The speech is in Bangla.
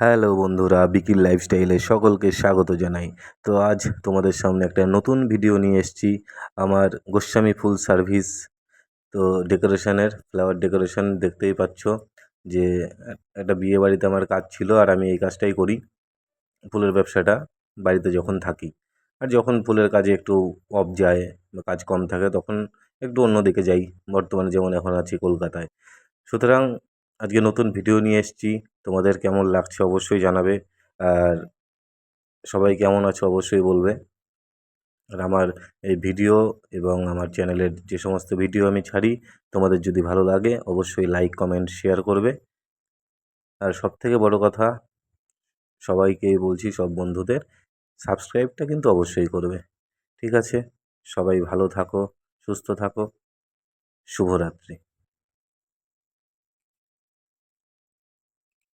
হ্যালো বন্ধুরা বিকির লাইফস্টাইলে সকলকে স্বাগত জানাই। তো আজ তোমাদের সামনে একটা নতুন ভিডিও নিয়ে এসেছি, আমার গোস্বামী ফুল সার্ভিস। তো ডেকোরেশনের, ফ্লাওয়ার ডেকোরেশন দেখতেই পাচ্ছ যে একটা বিয়ে বাড়িতে আমার কাজ ছিল আর আমি এই কাজটাই করি, ফুলের ব্যবসাটা, বাড়িতে যখন থাকি। আর যখন ফুলের কাজে একটু অফ যায় বা কাজ কম থাকে, তখন একটু অন্য দিকে যাই, বর্তমানে যেমন এখন আছি কলকাতায়। সুতরাং আজকে নতুন ভিডিও নিয়ে এসেছি। তোমাদের কেমন লাগছে অবশ্যই জানাবে। আর সবাই কেমন আছো অবশ্যই বলবে। আর আমার এই ভিডিও এবং আমার চ্যানেলের যে সমস্ত ভিডিও আমি ছাড়ি, তোমাদের যদি ভালো লাগে অবশ্যই লাইক, কমেন্ট, শেয়ার করবে। আর সবথেকে বড় কথা সবাইকেই বলছি, সব বন্ধুদের, সাবস্ক্রাইবটা কিন্তু অবশ্যই করবে। ঠিক আছে? সবাই ভালো থাকো, সুস্থ থাকো। শুভরাত্রি।